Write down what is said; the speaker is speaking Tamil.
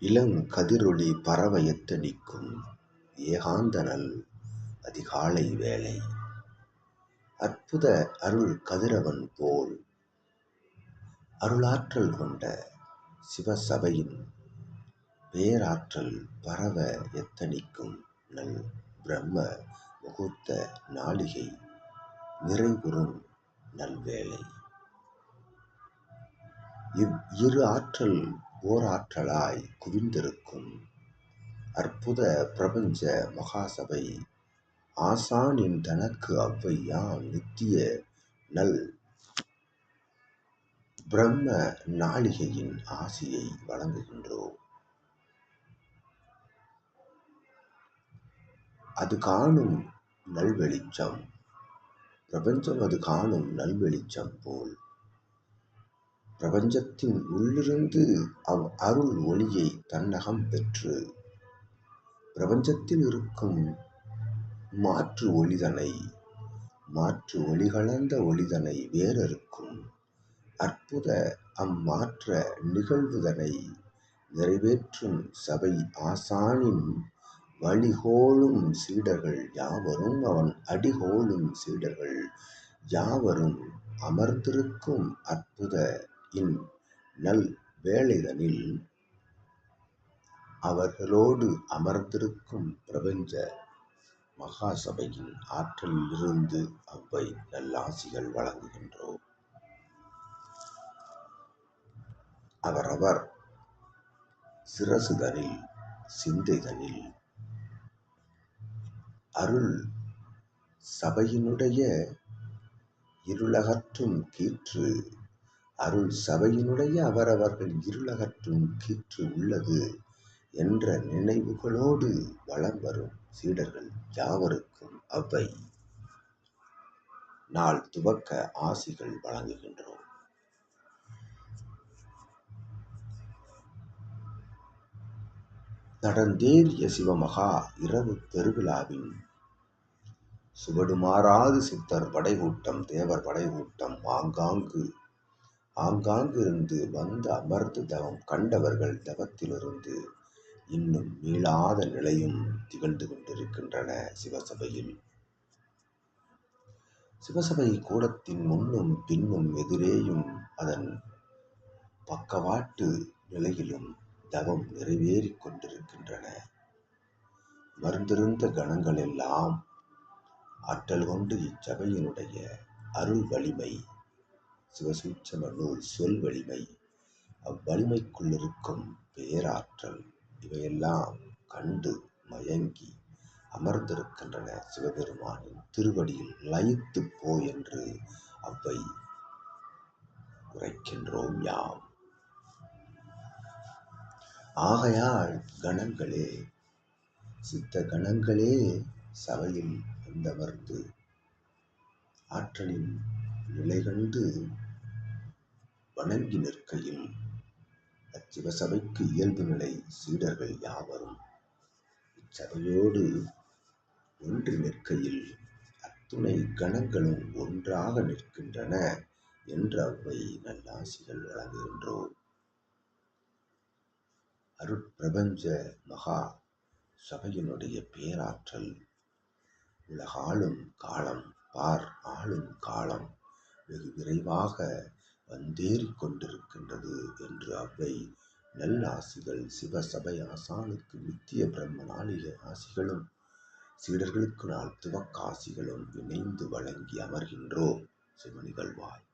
இளங்கதிரொளி பரவ எத்தனிக்கும் ஏகாந்தனல் அதிகாலை வேளை. அற்புத அருள் கதிரவன் போல் அருளாற்றல் கொண்ட சிவசபையின் பேராற்றல் பரவ எத்தனிக்கும் நல் பிரம்ம முகூர்த்த நாளிகை நிறைவுறும் நல்வேளை. இவ் இரு ஆற்றல் ஓராற்றலாய் குவிந்திருக்கும் அற்புத பிரபஞ்ச மகாசபை ஆசானின் தனக்கு அவ்வையாம் நித்திய நல் பிரம்ம நாளிகையின் ஆசியை வழங்குகின்றோம். அது காணும் நல்வெளிச்சம் பிரபஞ்சம் அது காணும் நல்வெளிச்சம் போல் பிரபஞ்சத்தின் உள்ளிருந்து அவ் அருள் ஒளியை தன்னகம் பெற்று பிரபஞ்சத்தில் இருக்கும் மாற்று ஒளிதனை மாற்று ஒளி கலந்த ஒளிதனை வேறறுக்கும். அற்புத அம்மாற்ற நிகழ்வுதனை நிறைவேற்றும் சபை ஆசானின் வழிகோளும் சீடர்கள் யாவரும் அவன் அடிகோளும் சீடர்கள் யாவரும் அமர்ந்திருக்கும் அற்புத இன் நல் வேளைதனில் அவர்களோடு அமர்ந்திருக்கும் பிரபஞ்ச மகாசபையின் ஆற்றலிலிருந்து அவ்வை நல்லாசிகள் வழங்குகின்றோம். அவரவர் சிரசுதனில் சிந்தைதனில் அருள் சபையினுடைய இருளகற்றும் கீற்று அருள் சபையினுடைய அவரவர்கள் இருளகற்றும் கீற்று உள்ளது என்ற நினைவுகளோடு வலம் வரும் சீடர்கள் யாவருக்கும் அவ்வை நாள் துவக்க ஆசிகள் வழங்குகின்றோம். நடந்தேறிய சிவமகா இரவு பெருவிழாவின் சுவடுமாறாது சித்தர் படைகூட்டம் தேவர் படைகூட்டம் ஆங்காங்கு ஆங்காங்கிருந்து வந்து அமர்ந்து தவம் கண்டவர்கள் தவத்திலிருந்து இன்னும் மீளாத நிலையும் திகழ்ந்து கொண்டிருக்கின்றன சிவசபையில். சிவசபை கூடத்தின் முன்னும் பின்னும் எதிரேயும் அதன் பக்கவாட்டு நிலையிலும் தவம் நிறைவேறிக் கொண்டிருக்கின்றன. அமர்ந்திருந்த கணங்களெல்லாம் ஆற்றல் கொண்டு இச்சபையினுடைய அருள் வலிமை சிவசூட்சம நூல் சொல் வலிமை அவ்வலிமைக்குள்ளிருக்கும் பேராற்றல் இவையெல்லாம் கண்டு மயங்கி அமர்ந்திருக்கின்றன சிவபெருமானின் திருவடியில் லயித்து போ என்று அவ்வை உரைக்கின்றோம் யாம். ஆகையால் கணங்களே சித்த கணங்களே சபையில் வந்தமர்ந்து ஆற்றலின் நிலை கண்டு வணங்கி நிற்கையில் அச்சிவசபைக்கு இயல்பு நிலை சீடர்கள் யாவரும் இச்சபையோடு ஒன்று நிற்கையில் அத்துணை கணங்களும் ஒன்றாக நிற்கின்றன என்று அவ்வை நல்லாசிகள் வழங்குகின்றோம் அருட்பிரபஞ்ச மகா சபையினுடைய பேராற்றல் உலகாளும் காலம் பார் ஆளும் காலம் வெகு விரைவாக வந்தேறிக் கொண்டிருக்கின்றது என்று அவ்வை நல்லாசிகள் சிவசபை ஆசானுக்கு நித்திய பிரம்ம நாளிகை ஆசிகளும் சீடர்களுக்கு நாள் துவக்காசிகளும் இணைந்து வழங்கி அமர்கின்றோம். சிவனிகழ்வாய்